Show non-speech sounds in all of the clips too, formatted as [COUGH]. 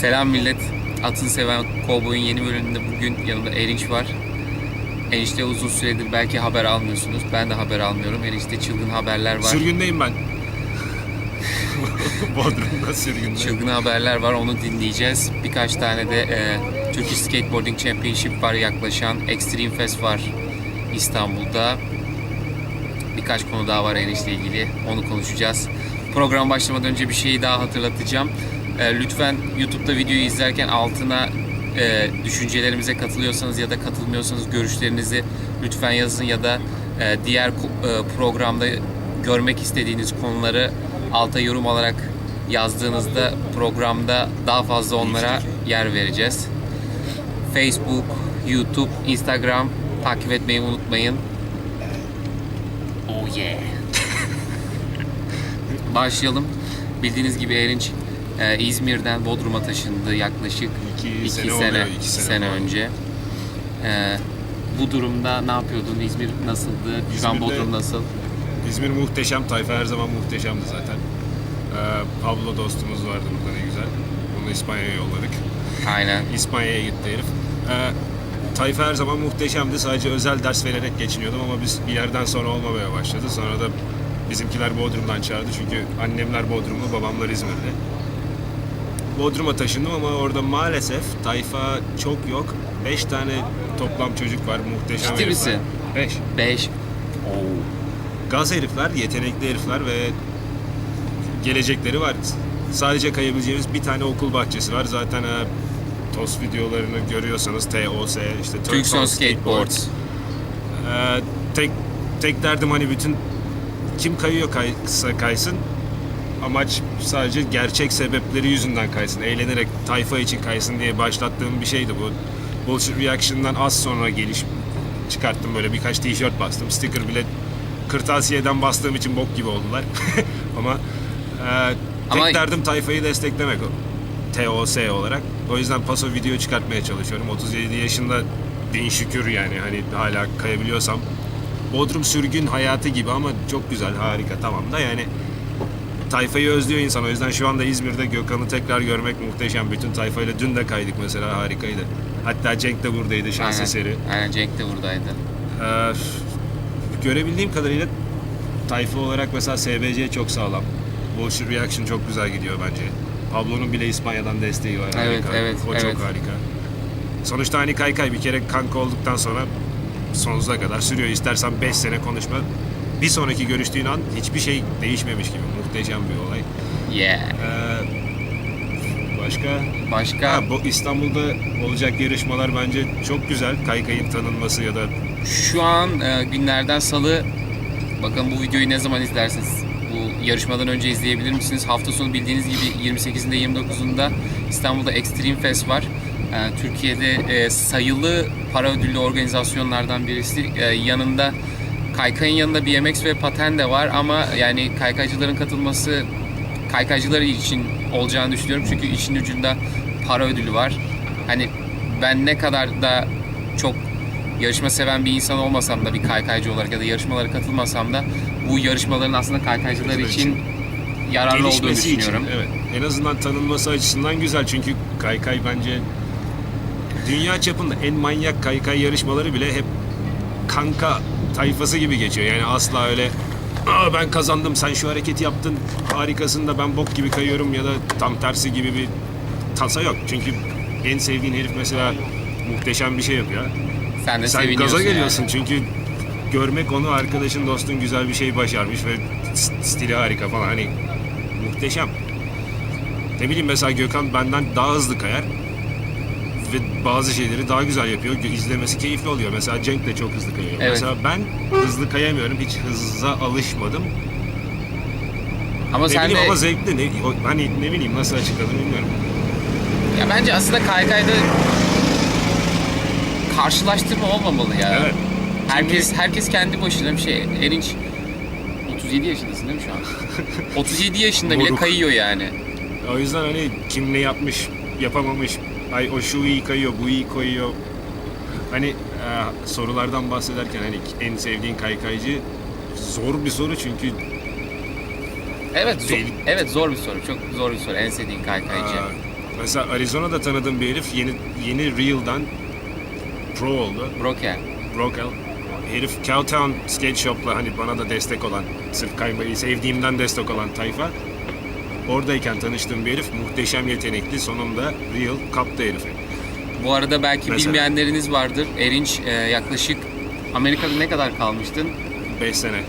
Selam millet. Atın seven Kovboy'un yeni bölümünde bugün yanımda Erinç var. Erinç'te uzun süredir belki haber almıyorsunuz. Ben de haber almıyorum. Erinç'te çılgın haberler var. Sürgündeyim ben. [LAUGHS] Bodrum'da sürgündeyim. Çılgın haberler var. Onu dinleyeceğiz. Birkaç tane de e, Turkish Skateboarding Championship var yaklaşan. Extreme Fest var İstanbul'da. Birkaç konu daha var Erinç'le ilgili. Onu konuşacağız. Program başlamadan önce bir şeyi daha hatırlatacağım. E, lütfen YouTube'da videoyu izlerken altına e, düşüncelerimize katılıyorsanız ya da katılmıyorsanız görüşlerinizi lütfen yazın ya da e, diğer e, programda görmek istediğiniz konuları alta yorum olarak yazdığınızda programda daha fazla onlara yer vereceğiz. Facebook, YouTube, Instagram takip etmeyi unutmayın. Oh yeah. Başlayalım. Bildiğiniz gibi Erinç e, İzmir'den Bodrum'a taşındı yaklaşık İki iki sene sene, oluyor, iki iki sene sene falan. önce. E, bu durumda ne yapıyordun? İzmir nasıldı? Şu an İzmir'de- Bodrum nasıl? İzmir muhteşem. Tayfa her zaman muhteşemdi zaten. Ee, Pablo dostumuz vardı burada ne güzel. Onu İspanya'ya yolladık. Aynen. İspanya'ya gitti herif. Ee, Tayfa her zaman muhteşemdi. Sadece özel ders vererek geçiniyordum ama biz bir yerden sonra olmamaya başladı. Sonra da bizimkiler Bodrum'dan çağırdı. Çünkü annemler Bodrumlu, babamlar İzmirli. Bodrum'a taşındım ama orada maalesef tayfa çok yok. Beş tane toplam çocuk var. Muhteşem Ciddi herifler. misin? Beş. 5. Gaz herifler, yetenekli herifler ve gelecekleri var. Sadece kayabileceğimiz bir tane okul bahçesi var. Zaten e, TOS videolarını görüyorsanız TOS işte Turkson Skateboards. Ee, tek tek derdim hani bütün kim kayıyor kaysa kaysın. Amaç sadece gerçek sebepleri yüzünden kaysın. Eğlenerek tayfa için kaysın diye başlattığım bir şeydi bu. Bullshit Reaction'dan az sonra geliş çıkarttım böyle birkaç tişört bastım. Sticker bile kırtasiyeden bastığım için bok gibi oldular. [LAUGHS] Ama e, tek Ama- derdim tayfayı desteklemek o. TOS olarak. O yüzden paso video çıkartmaya çalışıyorum. 37 yaşında bin şükür yani hani hala kayabiliyorsam. Bodrum sürgün hayatı gibi ama çok güzel, harika tamam da yani tayfayı özlüyor insan. O yüzden şu anda İzmir'de Gökhan'ı tekrar görmek muhteşem. Bütün tayfayla dün de kaydık mesela harikaydı. Hatta Cenk de buradaydı şans Aynen. eseri. Aynen Cenk de buradaydı. Ee, görebildiğim kadarıyla tayfa olarak mesela SBC çok sağlam. Bullshit Reaction çok güzel gidiyor bence. Pablo'nun bile İspanya'dan desteği var. Evet, harika. evet, O evet. çok harika. Sonuçta hani kaykay bir kere kanka olduktan sonra sonsuza kadar sürüyor. İstersen 5 sene konuşma. Bir sonraki görüştüğün an hiçbir şey değişmemiş gibi. Muhteşem bir olay. Yeah. Ee, başka? Başka Ha, bu İstanbul'da olacak yarışmalar bence çok güzel. Kaykayın tanınması ya da Şu an e, günlerden salı bakalım bu videoyu ne zaman izlersiniz? Bu yarışmadan önce izleyebilir misiniz? Hafta sonu bildiğiniz gibi 28'inde 29'unda İstanbul'da Extreme Fest var. E, Türkiye'de e, sayılı para ödüllü organizasyonlardan birisi. E, yanında kaykayın yanında BMX ve paten de var ama yani kaykaycıların katılması kaykaycılar için olacağını düşünüyorum. Çünkü işin ucunda para ödülü var. Hani ben ne kadar da çok yarışma seven bir insan olmasam da bir kaykaycı olarak ya da yarışmalara katılmasam da bu yarışmaların aslında kaykaycılar Kaykaycılar için yararlı olduğunu gelişmesi için düşünüyorum. evet. En azından tanınması açısından güzel çünkü kaykay bence dünya çapında en manyak kaykay yarışmaları bile hep kanka tayfası gibi geçiyor. Yani asla öyle Aa, ben kazandım sen şu hareketi yaptın harikasın da ben bok gibi kayıyorum ya da tam tersi gibi bir tasa yok. Çünkü en sevdiğin herif mesela muhteşem bir şey yapıyor. Sen de Sen seviniyorsun gaza geliyorsun yani. çünkü görmek onu arkadaşın dostun güzel bir şey başarmış ve stili harika falan hani muhteşem. Ne bileyim mesela Gökhan benden daha hızlı kayar ve bazı şeyleri daha güzel yapıyor. İzlemesi keyifli oluyor. Mesela Cenk de çok hızlı kayıyor. Evet. Mesela ben hızlı kayamıyorum. Hiç hıza alışmadım. Ama ne sen bileyim de ama zevkli. Ne, hani ne bileyim nasıl açıkladım bilmiyorum. ya bence aslında kaykayda karşılaştırma olmamalı ya. Evet. Herkes herkes kendi başına bir şey. Erinç 37 yaşındasın değil mi şu an? [LAUGHS] 37 yaşında bile Moruk. kayıyor yani. O yüzden hani kim ne yapmış, yapamamış, ay o şu iyi kayıyor, bu iyi koyuyor. Hani e, sorulardan bahsederken hani en sevdiğin kaykaycı zor bir soru çünkü Evet, zor, Değil. evet zor bir soru. Çok zor bir soru. En sevdiğin kaykaycı. e, Mesela Arizona'da tanıdığım bir herif yeni yeni Real'dan pro oldu. Broken. Brokel. Herif Cowtown Skate Shop'la hani bana da destek olan, sırf kaymayı sevdiğimden destek olan tayfa. Oradayken tanıştığım bir herif muhteşem yetenekli. Sonunda Real kaptı herifi. Bu arada belki Mesela. bilmeyenleriniz vardır. Erinç e, yaklaşık Amerika'da ne kadar kalmıştın? 5 sene.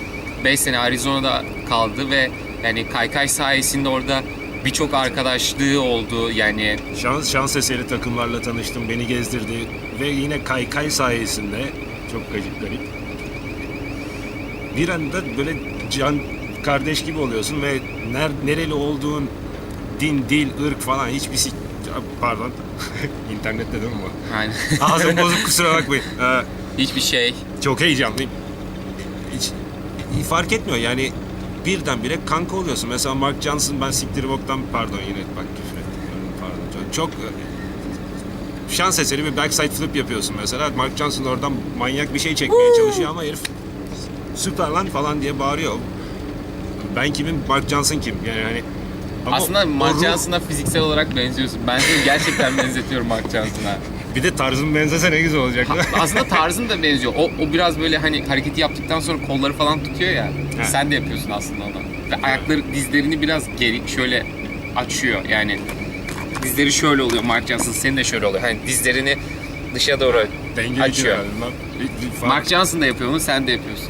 5 sene Arizona'da kaldı ve yani kaykay sayesinde orada birçok arkadaşlığı oldu. Yani Şans, şans eseri takımlarla tanıştım, beni gezdirdi ve yine kaykay sayesinde çok gacık garip. Bir anda böyle can kardeş gibi oluyorsun ve ner, nereli olduğun, din, dil, ırk falan hiçbir şey... Pardon. [LAUGHS] İnternette değil mi bu? yani [LAUGHS] Ağzım bozuk kusura bakmayın. [LAUGHS] Ee, hiçbir şey çok heyecanlıyım. Hiç, fark etmiyor yani birdenbire kanka oluyorsun. Mesela Mark Johnson ben siktir boktan pardon yine bak küfür ettim. Pardon. Çok, çok e, şans eseri bir backside flip yapıyorsun mesela. Mark Johnson oradan manyak bir şey çekmeye çalışıyor ama herif süper lan falan diye bağırıyor. Ben kimim? Mark Johnson kim? Yani hani ama Aslında Mark ruh- Johnson'a fiziksel olarak benziyorsun. Ben seni gerçekten benzetiyorum Mark Johnson'a. [LAUGHS] Bir de tarzım benzese ne güzel olacak. Aslında tarzın da benziyor. O, o biraz böyle hani hareketi yaptıktan sonra kolları falan tutuyor ya. He. Sen de yapıyorsun aslında onu. Ve ayakları dizlerini biraz geri şöyle açıyor. Yani dizleri şöyle oluyor Mark Johnson. Senin de şöyle oluyor. Hani dizlerini dışa doğru Dengeli açıyor. çıkardım Bir- bir Mark Johnson da yapıyor onu, sen de yapıyorsun.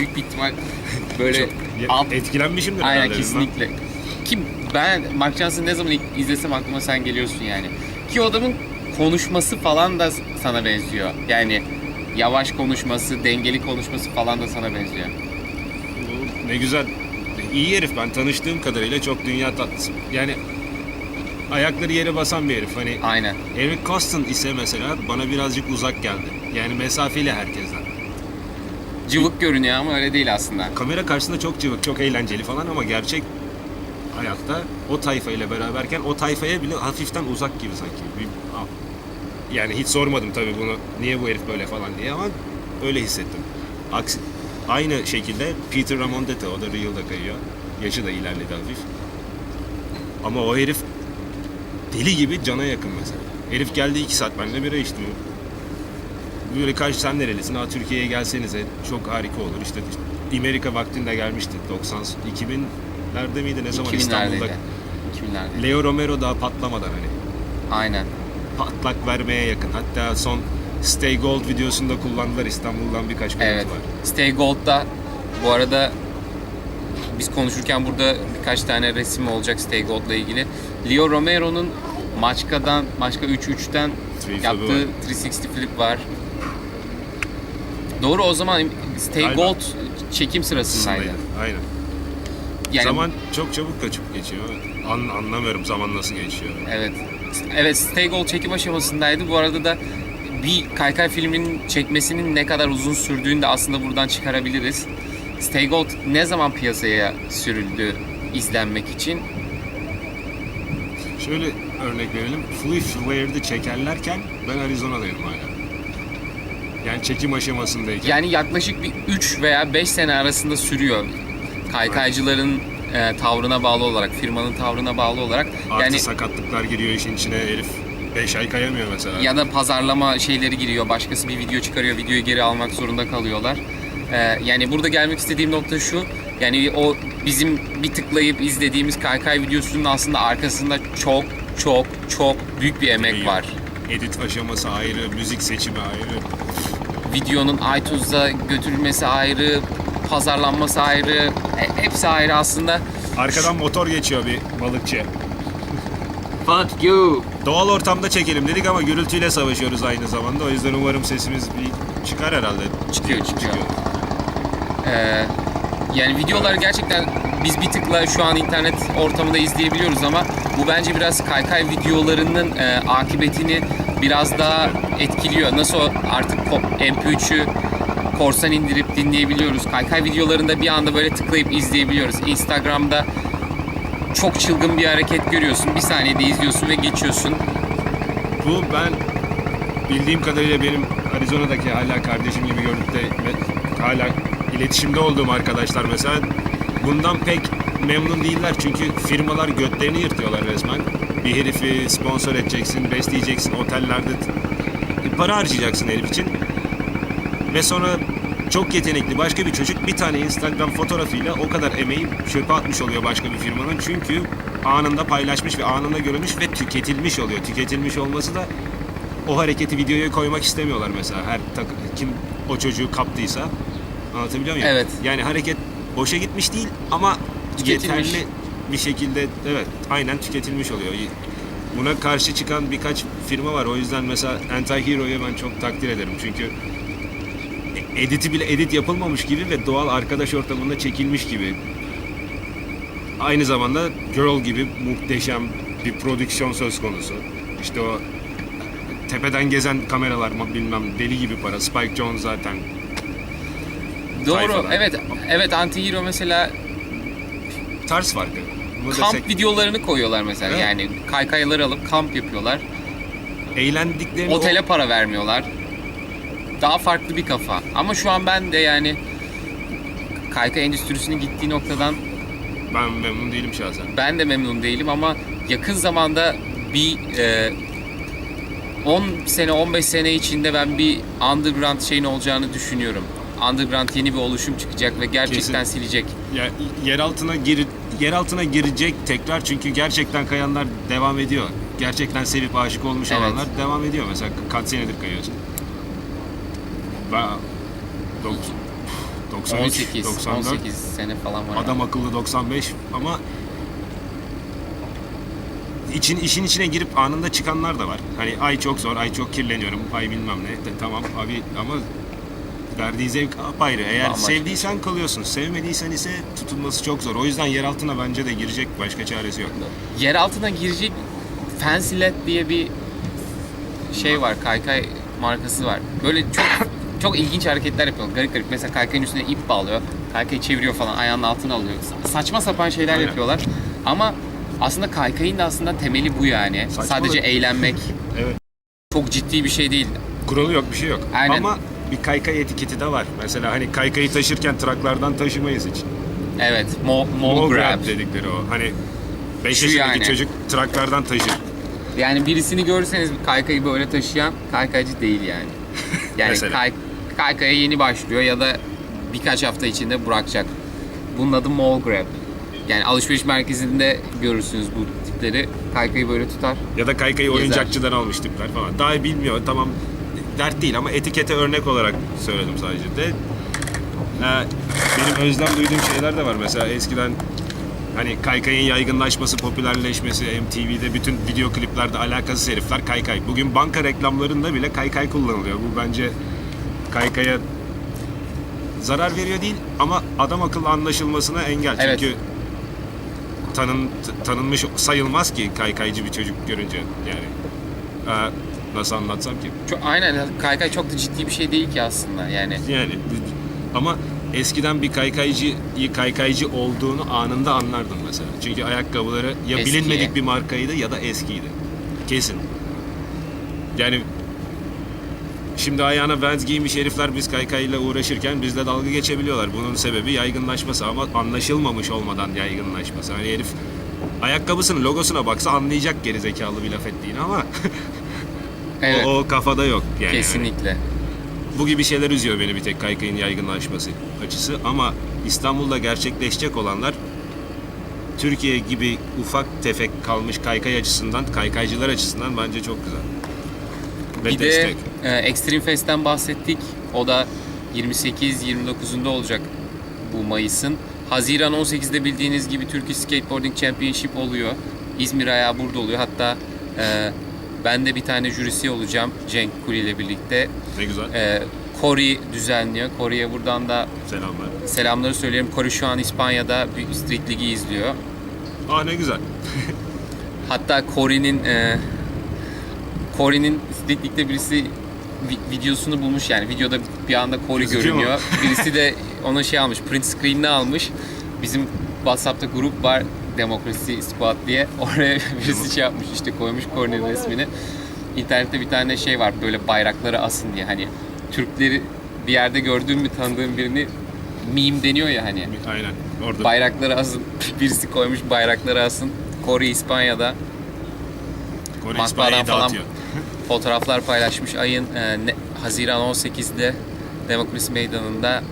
Büyük bir ihtimal [LAUGHS] böyle alt etkilenmişimdir Aynen herhalde kesinlikle. Ki ben Mark Johnson'ı ne zaman izlesem aklıma sen geliyorsun yani. Ki o adamın konuşması falan da sana benziyor. Yani yavaş konuşması, dengeli konuşması falan da sana benziyor. Ne güzel. İyi herif ben tanıştığım kadarıyla çok dünya tatlısı. Yani ayakları yere basan bir herif. Hani Aynen. Eric Costin ise mesela bana birazcık uzak geldi. Yani mesafeli herkesten. Cıvık görünüyor ama öyle değil aslında. Kamera karşısında çok cıvık, çok eğlenceli falan ama gerçek hayatta o tayfa ile beraberken o tayfaya bile hafiften uzak gibi sanki. Yani hiç sormadım tabii bunu niye bu herif böyle falan diye ama öyle hissettim. Aksi, aynı şekilde Peter Ramondete o da Real'da kayıyor. Yaşı da ilerledi hafif. Ama o herif deli gibi cana yakın mesela. Herif geldi iki saat benimle bira içti. Böyle kaç sen nerelisin? Ha Türkiye'ye gelsenize çok harika olur. İşte Amerika vaktinde gelmişti 90 2000'lerde miydi ne zaman İstanbul'da? 2000'lerdeydi. 2000'lerde. Leo Romero daha patlamadan hani Aynen. patlak vermeye yakın. Hatta son Stay Gold videosunda kullandılar İstanbul'dan birkaç görüntü Evet. var. Stay Gold'da bu arada biz konuşurken burada birkaç tane resim olacak Stay Gold'la ilgili. Leo Romero'nun Maçka'dan, Maçka 3-3'ten Three flip'i yaptığı var. 360 flip var. Doğru o zaman Stay Galiba. Gold çekim sırasındaydı. Aynen. Yani Zaman çok çabuk kaçıp geçiyor. An, anlamıyorum zaman nasıl geçiyor. Evet. Evet Stay Gold çekim aşamasındaydı. Bu arada da bir kaykay filminin çekmesinin ne kadar uzun sürdüğünü de aslında buradan çıkarabiliriz. Stay Gold ne zaman piyasaya sürüldü izlenmek için? Şöyle örnek verelim. Fluid Ware'de çekerlerken ben Arizona'daydım hala. Yani çekim aşamasındayken. Yani yaklaşık bir 3 veya 5 sene arasında sürüyor. Kaykaycıların e, tavrına bağlı olarak, firmanın tavrına bağlı olarak. Artı yani sakatlıklar giriyor işin içine herif 5 ay kayamıyor mesela. ya da pazarlama şeyleri giriyor. Başkası bir video çıkarıyor, videoyu geri almak zorunda kalıyorlar. Ee, yani burada gelmek istediğim nokta şu. Yani o bizim bir tıklayıp izlediğimiz kaykay videosunun aslında arkasında çok çok çok büyük bir emek var. Edit aşaması ayrı, müzik seçimi ayrı. Videonun iTunes'da götürülmesi ayrı, pazarlanması ayrı, e- hepsi ayrı aslında. Arkadan motor geçiyor bir balıkçı. Fuck you. Doğal ortamda çekelim dedik ama gürültüyle savaşıyoruz aynı zamanda. O yüzden umarım sesimiz bir çıkar herhalde. Çıkıyor, çıkıyor. Ee, yani videolar gerçekten biz bir tıkla şu an internet ortamında izleyebiliyoruz ama bu bence biraz kaykay videolarının e, akıbetini biraz daha etkiliyor. Nasıl artık ko- MP3'ü korsan indirip dinleyebiliyoruz. Kaykay videolarında bir anda böyle tıklayıp izleyebiliyoruz. Instagram'da çok çılgın bir hareket görüyorsun. Bir saniyede izliyorsun ve geçiyorsun. Bu ben bildiğim kadarıyla benim Arizona'daki hala kardeşim gibi görüp hala iletişimde olduğum arkadaşlar mesela bundan pek memnun değiller çünkü firmalar götlerini yırtıyorlar resmen. Bir herifi sponsor edeceksin, besleyeceksin, otellerde para harcayacaksın herif için. Ve sonra çok yetenekli başka bir çocuk bir tane Instagram fotoğrafıyla o kadar emeği çöpe atmış oluyor başka bir firmanın. Çünkü anında paylaşmış ve anında görülmüş ve tüketilmiş oluyor. Tüketilmiş olması da o hareketi videoya koymak istemiyorlar mesela. Her kim o çocuğu kaptıysa. Anlatabiliyor muyum? Evet. Yani hareket boşa gitmiş değil ama Tüketilmiş. yeterli bir şekilde evet aynen tüketilmiş oluyor. Buna karşı çıkan birkaç firma var. O yüzden mesela Anti-Hero'yu ben çok takdir ederim. Çünkü editi bile edit yapılmamış gibi ve doğal arkadaş ortamında çekilmiş gibi. Aynı zamanda Girl gibi muhteşem bir prodüksiyon söz konusu. İşte o tepeden gezen kameralar bilmem deli gibi para. Spike Jonze zaten Doğru. Tayfalar. Evet. Evet Antihero mesela tarz farkı. Bunu kamp desek, videolarını koyuyorlar mesela. Evet. Yani kaykayları alıp kamp yapıyorlar. eğlendiklerini Otele para vermiyorlar. Daha farklı bir kafa. Ama şu an ben de yani kaykay endüstrisinin gittiği noktadan o- ben memnun değilim şahsen. ben de memnun değilim ama yakın zamanda bir e, 10 sene 15 sene içinde ben bir underground şeyin olacağını düşünüyorum. Underground yeni bir oluşum çıkacak ve gerçekten Kesin. silecek. Ya, yer altına gir yer altına girecek tekrar çünkü gerçekten kayanlar devam ediyor. Gerçekten sevip aşık olmuş Evet. olanlar devam ediyor. Mesela kaç senedir kayıyorsun? Ben dok- 93, 18 94, 18 sene falan var. adam akıllı 95 ama için işin içine girip anında çıkanlar da var. Hani ay çok zor, ay çok kirleniyorum, ay bilmem ne. De- tamam abi ama verdiği zevk apayrı. Eğer Bambaşka. sevdiysen kalıyorsun, sevmediysen ise tutulması çok zor. O yüzden yer altına bence de girecek başka çaresi yok. Yer altına girecek Fancy Led diye bir şey var. Kaykay markası var. Böyle çok [COUGHS] çok ilginç hareketler yapıyor. Garip garip. Mesela kaykayın üstüne ip bağlıyor. Kaykayı çeviriyor falan. Ayağının altına alıyor. Sa- Saçma sapan şeyler Aynen. yapıyorlar. Ama aslında kaykayın da aslında temeli bu yani. Saçmalık. Sadece eğlenmek. [LAUGHS] Evet. Çok ciddi bir şey değil. Kuralı yok, bir şey yok. Aynen. Ama bir kaykay etiketi de var. Mesela hani kaykayı taşırken traklardan taşımayız hiç. Evet. Mo grab. grab dedikleri o. Hani 5 Şu yaşındaki yani. çocuk traklardan taşır. Yani birisini görseniz kaykayı böyle taşıyan kaykaycı değil yani. [LAUGHS] Yani Mesela. kay, kaykaya yeni başlıyor ya da birkaç hafta içinde bırakacak. Bunun adı mall grab. Yani alışveriş merkezinde görürsünüz bu tipleri. Kaykayı böyle tutar. Ya da kaykayı Gezer. oyuncakçıdan almış tipler falan. Daha bilmiyor tamam dert değil ama etikete örnek olarak söyledim sadece de. Ee, benim özlem duyduğum şeyler de var. Mesela eskiden hani kaykayın yaygınlaşması, popülerleşmesi, MTV'de bütün video kliplerde alakasız herifler kaykay. Bugün banka reklamlarında bile kaykay kullanılıyor. Bu bence kaykaya zarar veriyor değil ama adam akıllı anlaşılmasına engel. Evet. Çünkü tanın, tanınmış sayılmaz ki kaykaycı bir çocuk görünce yani. Ee, nasıl anlatsam ki? Çok, aynen kaykay çok da ciddi bir şey değil ki aslında yani. Yani ama eskiden bir kaykaycıyı kaykaycı olduğunu anında anlardın mesela. Çünkü ayakkabıları ya Eski. bilinmedik bir markaydı ya da eskiydi. Kesin. Yani Şimdi ayağına Vans giymiş herifler biz kaykayla uğraşırken bizle dalga geçebiliyorlar. Bunun sebebi yaygınlaşması ama anlaşılmamış olmadan yaygınlaşması. Hani herif ayakkabısının logosuna baksa anlayacak geri zekalı bir laf ettiğini ama [LAUGHS] Evet. o, o kafada yok. Yani kesinlikle. bu gibi şeyler üzüyor beni bir tek kaykayın yaygınlaşması açısı ama İstanbul'da gerçekleşecek olanlar Türkiye gibi ufak tefek kalmış kaykay açısından, kaykaycılar açısından bence çok güzel. Ve Bir destek. de e, Extreme Fest'ten bahsettik. O da 28-29'unda olacak bu Mayıs'ın. Haziran 18'de bildiğiniz gibi Turkish Skateboarding Championship oluyor. İzmir ayağı burada oluyor. Hatta e, ben de bir tane jürisi olacağım Cenk Kuli ile birlikte. Ne güzel. E, Cory düzenliyor. Cory'e buradan da Selamlar. selamları söylerim. Cory şu an İspanya'da bir Street Ligi izliyor. Aa ne güzel. Hatta Cory'nin e, Cory'nin Street League'de birisi vi- videosunu bulmuş yani videoda bir anda Cory Gözüküyor görünüyor. Birisi de onun şey almış, print screen'ini almış. Bizim WhatsApp'ta grup var Demokrasi Squad diye. [LAUGHS] Oraya birisi şey yapmış işte koymuş Cory'nin resmini. İnternette bir tane şey var böyle bayrakları asın diye hani Türkleri bir yerde gördüğün mü tanıdığın birini meme deniyor ya hani. Aynen. Orada Bayrakları asın. [LAUGHS] Birisi koymuş bayrakları asın. Kore İspanya'da Kore İspanya'yı falan dağıtıyor. [LAUGHS] fotoğraflar paylaşmış. Ayın e, ne- Haziran 18'de Demokrasi Meydanı'nda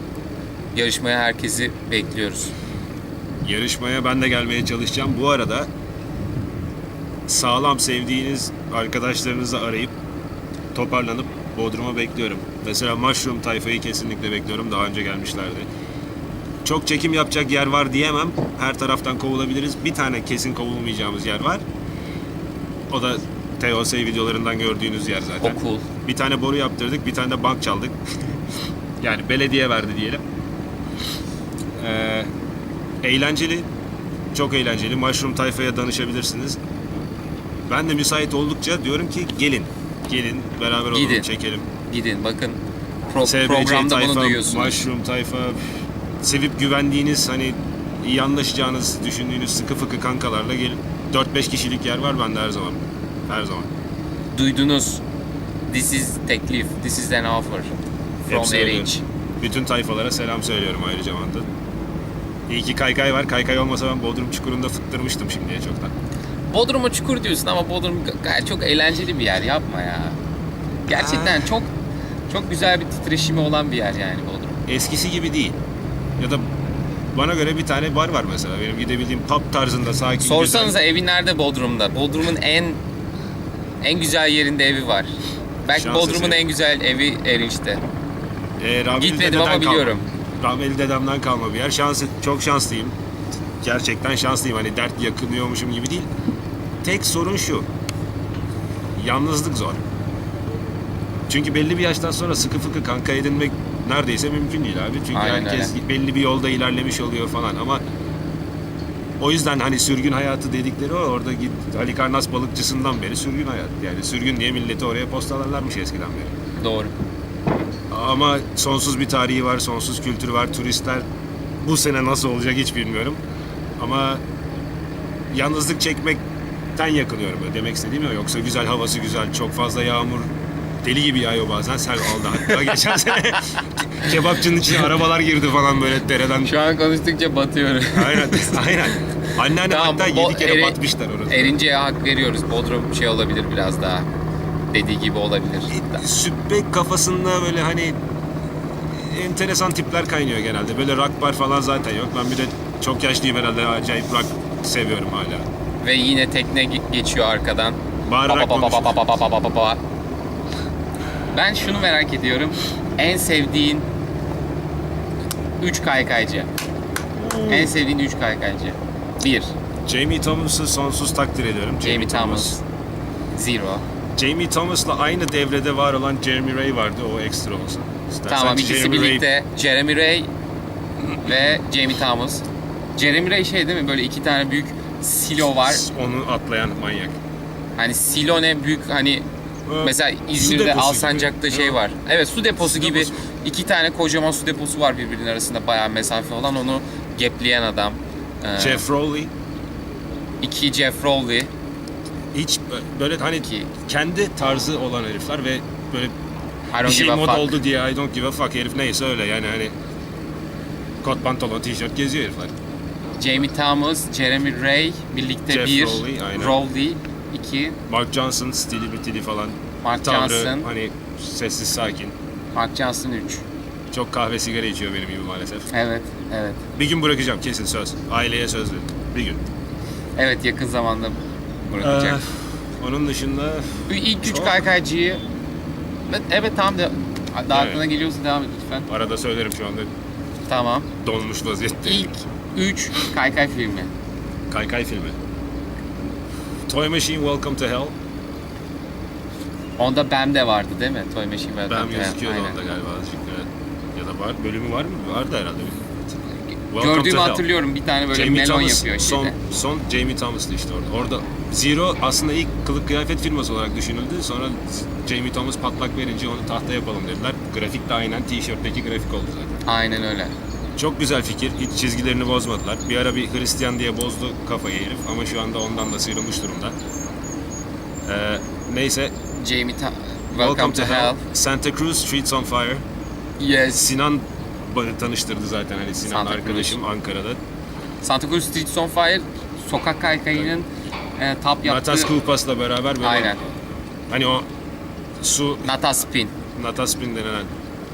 yarışmaya herkesi bekliyoruz. Yarışmaya ben de gelmeye çalışacağım. Bu arada sağlam sevdiğiniz arkadaşlarınızı arayıp toparlanıp Bodrum'a bekliyorum. Mesela Mushroom tayfayı kesinlikle bekliyorum. Daha önce gelmişlerdi. Çok çekim yapacak yer var diyemem. Her taraftan kovulabiliriz. Bir tane kesin kovulmayacağımız yer var. O da TOS videolarından gördüğünüz yer zaten. Okul. Bir tane boru yaptırdık, bir tane de bank çaldık. [LAUGHS] yani belediye verdi diyelim. Ee, eğlenceli, çok eğlenceli. Mushroom tayfaya danışabilirsiniz. Ben de müsait oldukça diyorum ki gelin. Gelin, beraber olalım, Gidin. çekelim. Gidin bakın pro- SBC programda tayfa, bunu duyuyorsunuz. Mushroom tayfa, sevip güvendiğiniz, hani iyi anlaşacağınız düşündüğünüz sıkı fıkı kankalarla gelin. 4-5 kişilik yer var bende her zaman. Her zaman. Duydunuz. This is teklif. This is an offer. From Hepsi. Erinç. Bütün tayfalara selam söylüyorum ayrıca zamanda. İyi ki kaykay var. Kaykay olmasa ben Bodrum Çukuru'nda fıttırmıştım şimdiye çoktan. Bodrum'a çukur diyorsun ama Bodrum gayet çok eğlenceli bir yer. Yapma ya. Gerçekten çok çok güzel bir titreşimi olan bir yer yani Bodrum. Eskisi gibi değil. Ya da bana göre bir tane bar var mesela. Benim gidebildiğim pub tarzında sakin Sorsanıza güzel. evi nerede Bodrum'da? Bodrum'un en en güzel yerinde evi var. Belki Şans Bodrum'un eseri. en güzel evi Erinç'te. Ee, Gitmedim ama kalma. Rahmetli dedemden kalma bir yer. Şans, çok şanslıyım. Gerçekten şanslıyım. Hani dert yakınıyormuşum gibi değil. Tek sorun şu. Yalnızlık zor. Çünkü belli bir yaştan sonra sıkı fıkı kanka edinmek neredeyse mümkün değil abi. Çünkü Aynen herkes belli bir yolda ilerlemiş oluyor falan ama o yüzden hani sürgün hayatı dedikleri o. Orada git Halikarnas balıkçısından beri sürgün hayat. Yani sürgün diye milleti oraya postalarlarmış eskiden beri. Doğru. Ama sonsuz bir tarihi var, sonsuz kültürü var. Turistler bu sene nasıl olacak hiç bilmiyorum. Ama yalnızlık çekmekten yakınıyorum. Demek istediğim o. Yoksa güzel havası güzel, çok fazla yağmur deli gibi yağıyor bazen. Sel aldı hatta [LAUGHS] geçen sene. Kebapçının içine arabalar girdi falan böyle dereden. Şu an konuştukça batıyorum. Aynen, aynen. Anneannem Tamam, hatta yedi kere batmışlar orada. Erince'ye hak veriyoruz. Bodrum şey olabilir biraz daha. Dediği gibi olabilir. Süppek kafasında böyle hani enteresan tipler kaynıyor genelde. Böyle rock bar falan zaten yok. Ben bir de çok yaşlıyım herhalde. Acayip rock seviyorum hala. Ve yine tekne ge- geçiyor arkadan. Bağırarak Ba- ba- ba- konuşuyor. ba- ba- ba- ba- ba- ba. Ben şunu merak ediyorum. En sevdiğin 3 kaykaycı. En sevdiğin 3 kaykaycı. 1. Jamie Thomas'ı sonsuz takdir ediyorum. Jamie Thomas. Zero. Jamie Thomas'la aynı devrede var olan Jeremy Ray vardı. O ekstra olsun. İstersen Tamam ikisi Jeremy Ray- birlikte. Jeremy Ray ve Jamie Thomas. Jeremy Ray şey değil mi? Böyle iki tane büyük silo var. Onu atlayan manyak. Hani silo ne büyük hani Ee, mesela İzmir'de Alsancak'ta gibi. şey Evet. var. Evet su deposu Su gibi deposu. iki tane kocaman su deposu var birbirinin arasında bayağı mesafe olan onu gepleyen adam. Ee, Jeff Rowley. iki Jeff Rowley. Hiç böyle hani Ki- kendi tarzı olan herifler ve böyle I bir don't şey give a mod fuck. oldu diye I don't give a fuck herif neyse öyle yani hani kot pantolon tişört geziyor herifler. Jamie Thomas, Jeremy Ray birlikte Jeff bir. Rowley, aynen. Rowley iki. Mark Johnson stili bitili falan. Mark Tavrı Johnson. hani sessiz sakin. Mark Johnson 3. Çok kahve sigara içiyor benim gibi maalesef. Evet, evet. Bir gün bırakacağım kesin söz. Aileye söz verin. Bir gün. Evet yakın zamanda bırakacak. Ee, onun dışında İlk üç çok- kaykaycıyı Evet, tamam da daha Evet. aklına geliyorsa devam et lütfen. arada söylerim şu anda Tamam. donmuş vaziyette. İlk 3 kaykay filmi. Kaykay filmi. Toy Machine Welcome to Hell. Onda Bam de vardı değil mi? Toy Machine Ben Bam de, gözüküyordu aynen. onda galiba azıcık. Evet. Ya da var. Bölümü var mı? Vardı herhalde. Welcome Gördüğümü to Hell. hatırlıyorum bir tane böyle Jamie melon Thomas yapıyor son, şeyde. son Jamie Thomas'tı işte orada. Orada Zero aslında ilk kılık kıyafet firması olarak düşünüldü. Sonra Jamie Thomas patlak verince onu tahta yapalım dediler. Grafik de aynen tişörtteki grafik oldu zaten. Aynen öyle. Çok güzel fikir. Hiç çizgilerini bozmadılar. Bir ara bir Hristiyan diye bozdu kafayı herif ama şu anda ondan da sıyrılmış durumda. Ee, neyse. Jamie Ta- Welcome, to, Hell. Santa Cruz Streets on Fire. Yes. Sinan bana tanıştırdı zaten hani Sinan Santa Cruz. arkadaşım Ankara'da. Santa Cruz Streets on Fire sokak kaykayının e, tap yaptığı... Natas Kupas'la beraber böyle Aynen. hani o su Nataspin. Nataspin denilen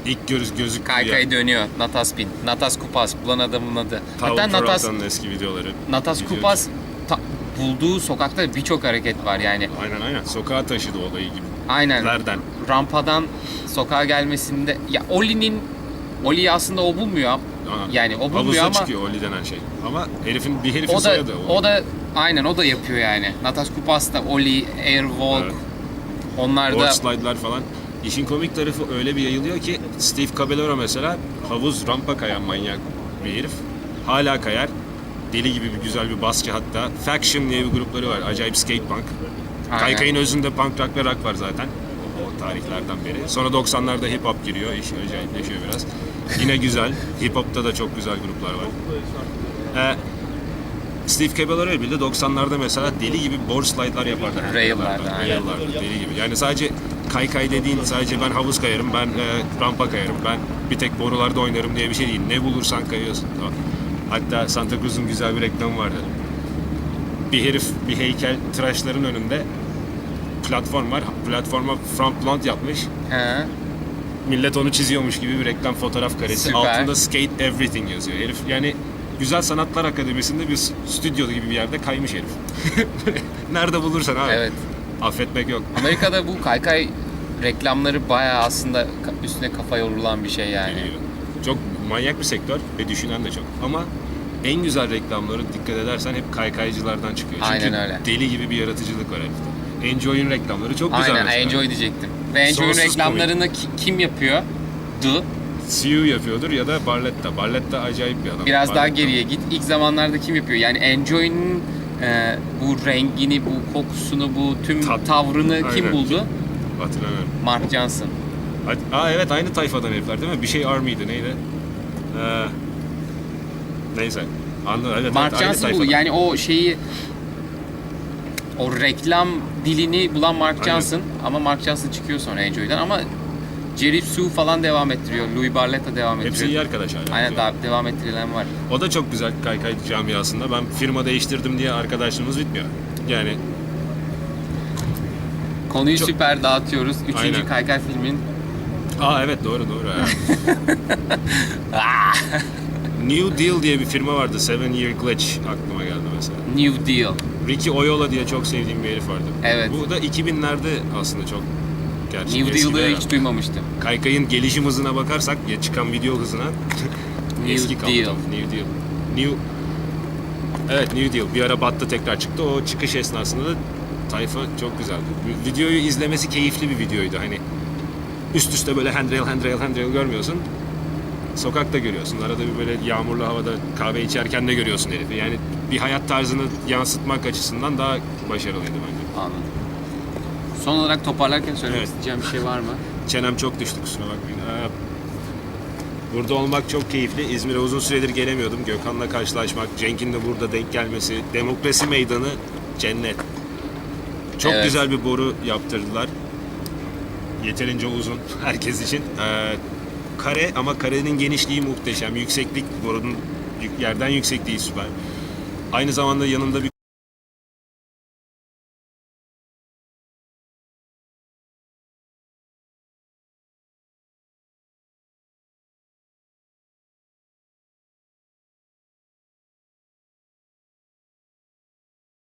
ilk göz gözük Kaykay dönüyor. Nataspin. Natas Kupas. Bulan adamın adı. Hatta Hatta Natas, eski videoları. Natas Videosu. Kupas ta- bulduğu sokakta birçok hareket var yani. Aynen aynen. Sokağa taşıdı olayı gibi. Aynen. Nereden? Rampadan sokağa gelmesinde ya Oli'nin Oli'yi aslında o bulmuyor. Aa, Yani o bulmuyor ama çıkıyor Oli denen şey. Ama herifin bir herifin o da soyadı o da aynen o da yapıyor yani. Natas Kupas da Oli, Airwalk Evet. onlar da Board slide'lar falan. İşin komik tarafı öyle bir yayılıyor ki Steve Caballero mesela havuz rampa kayan manyak bir herif. Hala kayar. Deli gibi bir güzel bir baskı hatta. Faction diye bir grupları var. Acayip skate punk. Aynen. Kaykayın özünde punk rock ve rock var zaten. O tarihlerden beri. Sonra 90'larda hip hop giriyor. İş acayipleşiyor biraz. Yine güzel. Hip hop'ta da çok güzel gruplar var. Ee, Steve Caballero ile birlikte 90'larda mesela deli gibi board slide'lar yapardı. Rail'larda. Rail'larda deli gibi. Yani sadece kaykay dediğin sadece ben havuz kayarım, ben e, rampa kayarım, ben bir tek borularda oynarım diye bir şey değil. Ne bulursan kayıyorsun. Tamam. Hatta Santa Cruz'un güzel bir reklamı vardı. Bir herif bir heykel tıraşların önünde platform var. Platforma front plant yapmış. He. Millet onu çiziyormuş gibi bir reklam fotoğraf karesi. Süper. Altında skate everything yazıyor. Herif yani Güzel Sanatlar Akademisi'nde bir stüdyo gibi bir yerde kaymış herif. [LAUGHS] Nerede bulursan abi. Evet. Affetmek yok. Amerika'da bu kaykay reklamları bayağı aslında üstüne kafa yorulan bir şey yani. Geliyor. Çok manyak bir sektör ve düşünen de çok. Ama en güzel reklamları dikkat edersen hep kaykaycılardan çıkıyor. Çünkü Aynen öyle. deli gibi bir yaratıcılık var herifte. Enjoy'un reklamları çok güzel Aynen mesela. Enjoy diyecektim. Ve Enjoy'un Sonsuz reklamlarını ki- kim yapıyor? The. Siu yapıyordur ya da Barletta. Barletta acayip bir adam. Biraz daha Barletta. geriye git. İlk zamanlarda kim yapıyor? Yani Enjoy'un e, bu rengini, bu kokusunu, bu tüm Tat- tavrını kim Aynen. buldu? Hatırlamıyorum. Mark Johnson. Aa evet aynı tayfadan herifler değil mi? Bir şey Army'di neydi? Ee, neyse. Anladım. Evet, Mark evet, aynı Johnson bu. tayfadan. Yani o şeyi o reklam dilini bulan Mark Aynen. Johnson ama Mark Johnson çıkıyor sonra Enjoy'dan ama Jerry Sue falan devam ettiriyor. Louis Barletta devam ettiriyor. Hepsi iyi arkadaş hala. Aynen daha devam ettirilen var. O da çok güzel kaykay camiasında. Ben firma değiştirdim diye arkadaşlığımız bitmiyor. Yani Konuyu Çok- süper dağıtıyoruz. Üçüncü Aynen. kaykay filmin Aa evet doğru doğru. [LAUGHS] New Deal diye bir firma vardı. Seven Year Glitch aklıma geldi mesela. New Deal. Ricky Oyola diye çok sevdiğim bir herif vardı. Evet. Bu da 2000'lerde aslında çok gerçi New Deal'ı hiç duymamıştım. Kaykayın gelişim hızına bakarsak ya çıkan video hızına [LAUGHS] New [LAUGHS] eski kaldı. Deal. New Deal. New Evet New Deal. Bir ara battı tekrar çıktı. O çıkış esnasında da tayfa çok güzeldi. Videoyu izlemesi keyifli bir videoydu. Hani üst üste böyle handrail handrail handrail görmüyorsun. Sokakta görüyorsun. Arada bir böyle yağmurlu havada kahve içerken de görüyorsun herifi. Yani bir hayat tarzını yansıtmak açısından daha başarılıydı bence. Anladım. Son olarak toparlarken söylemek Evet. isteyeceğim bir şey var mı? [LAUGHS] Çenem çok düştü kusura bakmayın. Ee, Burada olmak çok keyifli. İzmir'e uzun süredir gelemiyordum. Gökhan'la karşılaşmak, Cenk'in de burada denk gelmesi, demokrasi meydanı cennet. Çok Evet. güzel bir boru yaptırdılar. Yeterince uzun [LAUGHS] herkes için. Ee, kare ama karenin genişliği muhteşem. Yükseklik borunun yerden yüksekliği süper. Aynı zamanda yanında bir